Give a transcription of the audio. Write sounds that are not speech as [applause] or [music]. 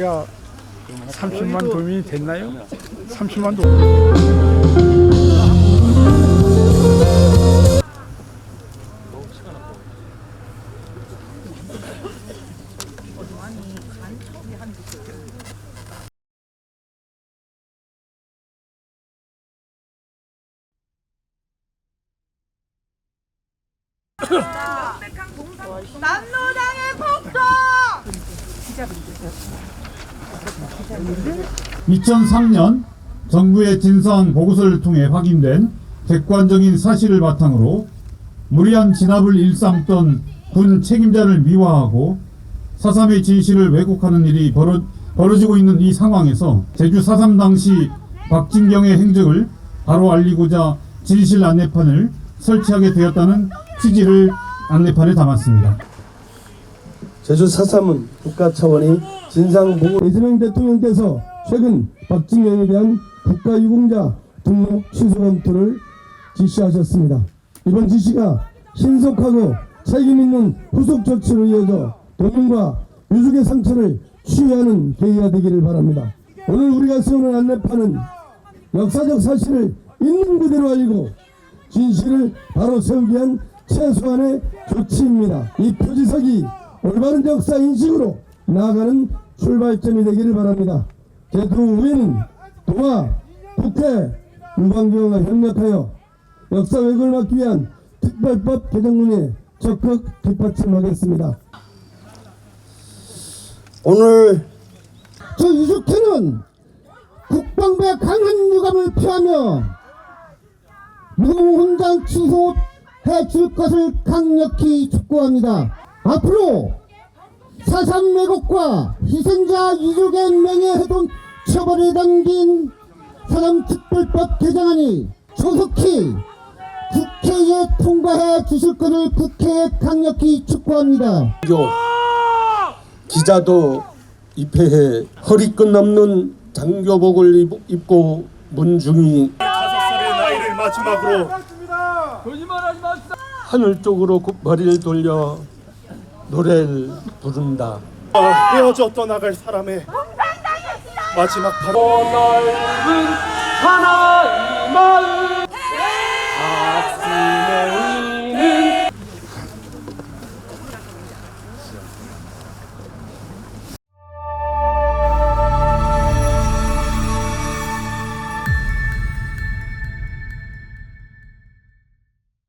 야 30만 도민이 됐나요? 30만 도. [laughs] 남로당의 폭동! 2003년 정부의 진상 보고서를 통해 확인된 객관적인 사실을 바탕으로 무리한 진압을 일삼던 군 책임자를 미화하고 4.3의 진실을 왜곡하는 일이 벌어, 벌어지고 있는 이 상황에서 제주 4.3 당시 박진경의 행적을 바로 알리고자 진실 안내판을 설치하게 되었다는 취지를 안내판에 담았습니다. 제주 4.3은 국가 차원의 진상보고 이재명 대통령께서 최근 박진영에 대한 국가유공자 등록 취소 검토를 지시하셨습니다. 이번 지시가 신속하고 책임있는 후속 조치로 이어져 도민과 유족의 상처를 치유하는 계기가 되기를 바랍니다. 오늘 우리가 세우는 안내판은 역사적 사실을 있는 그대로 알고 진실을 바로 세우기 위한 최소한의 조치입니다. 이 표지석이 올바른 역사 인식으로 나아가는 출발점이 되기를 바랍니다. 제주의회는 도와 국회 유관경과 협력하여 역사 왜곡을 막기 위한 특별법 개정문에 적극 뒷받침하겠습니다. 오늘 저 유족회는 국방부의 강한 유감을 표하며 무공훈장 취소 해줄 것을 강력히 촉구합니다. 앞으로 사상 왜곡과 희생자 유족의 명예훼손 처벌에 담긴 사람특별법 개정안이 조속히 국회에 통과해 주실 것을 국회에 강력히 촉구합니다. 교 기자도 입회해 허리끝 넘는 장교복을 입- 입고 문중이 나이를 마지막으로 하늘 쪽으로 고- 머리를 돌려 노래를 부른다. 헤어져 떠나갈 사람의 마지막 바람